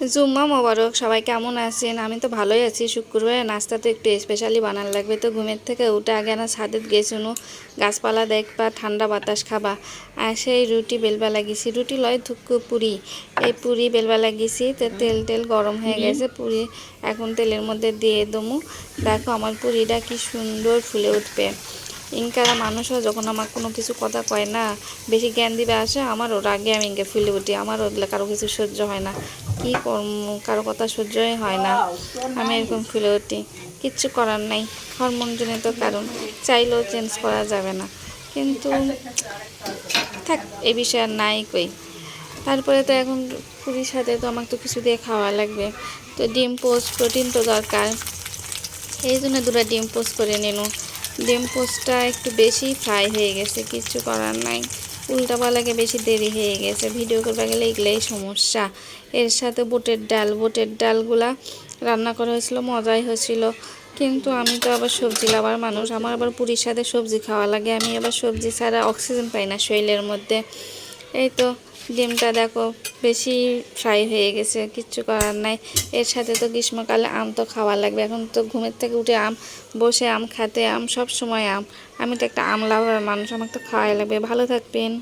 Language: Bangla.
জুম্মা মোবারক সবাই কেমন আছেন? আমি তো ভালোই আছি শুক্রবারে নাস্তা তো একটু স্পেশালি বানান লাগবে তো ঘুমের থেকে উঠে আগে না ছাদের গেছুনো গাছপালা দেখবা ঠান্ডা বাতাস খাবা। আর সেই রুটি বেলবা লাগিয়েছি রুটি লয় ধুকু পুরি। এই পুরি বেলবা লাগিয়েছি তো তেল টেল গরম হয়ে গেছে পুরি এখন তেলের মধ্যে দিয়ে দমু। দেখো আমার পুরিটা কি সুন্দর ফুলে উঠবে। ইনকারা মানুষও যখন আমার কোনো কিছু কথা কয় না, বেশি জ্ঞান দিবে আসে, আমারও রাগে আমি ইনকে ফুলে উঠি আমার ওগুলো কারও কিছু সহ্য হয় না। কি কারও কথা সহ্যই হয় না। আমি এরকম ফুলে উঠি, কিচ্ছু করার নাই, হরমোনজনিত কারণ, চাইলেও চেঞ্জ করা যাবে না। কিন্তু থাক এ বিষয়ে আর নাই কই। তারপরে তো এখন পুরীর সাথে তো আমাকে তো কিছু দিয়ে খাওয়া লাগবে। তো ডিম পোস্ট, প্রোটিন তো দরকার। এই জন্য দুটো ডিম পোস্ট করে নিল ডিম পোস্টটা একটু বেশি ফ্রাই হয়ে গেছে, কিছু করার নাই। উল্টাপালাকে বেশি দেরি হয়ে গেছে। ভিডিও করতে গেলে এগুলোই সমস্যা। এর সাথে বুটের ডাল, বুটের ডালগুলা রান্না করা হয়েছিল, মজাই হয়েছিল। কিন্তু আমি তো আবার সবজি লাভার মানুষ। আমার আবার পুরীর সাথে সবজি খাওয়া লাগে। আমি আবার সবজি ছাড়া অক্সিজেন পাই না শরীরের মধ্যে। এই তো, ডিমটা দেখো। বেশি ফ্রাই হয়ে গেছে, কিচ্ছু করার নাই। এর সাথে তো গ্রীষ্মকালে আম তো খাওয়া লাগবে। এখন তো ঘুমের থেকে উঠে আম, বসে আম খাতে আম সব সময় আম। আমি তো একটা আম লাভার মানুষ, আমাকে তো খাওয়াই লাগবে। ভালো থাকবেন।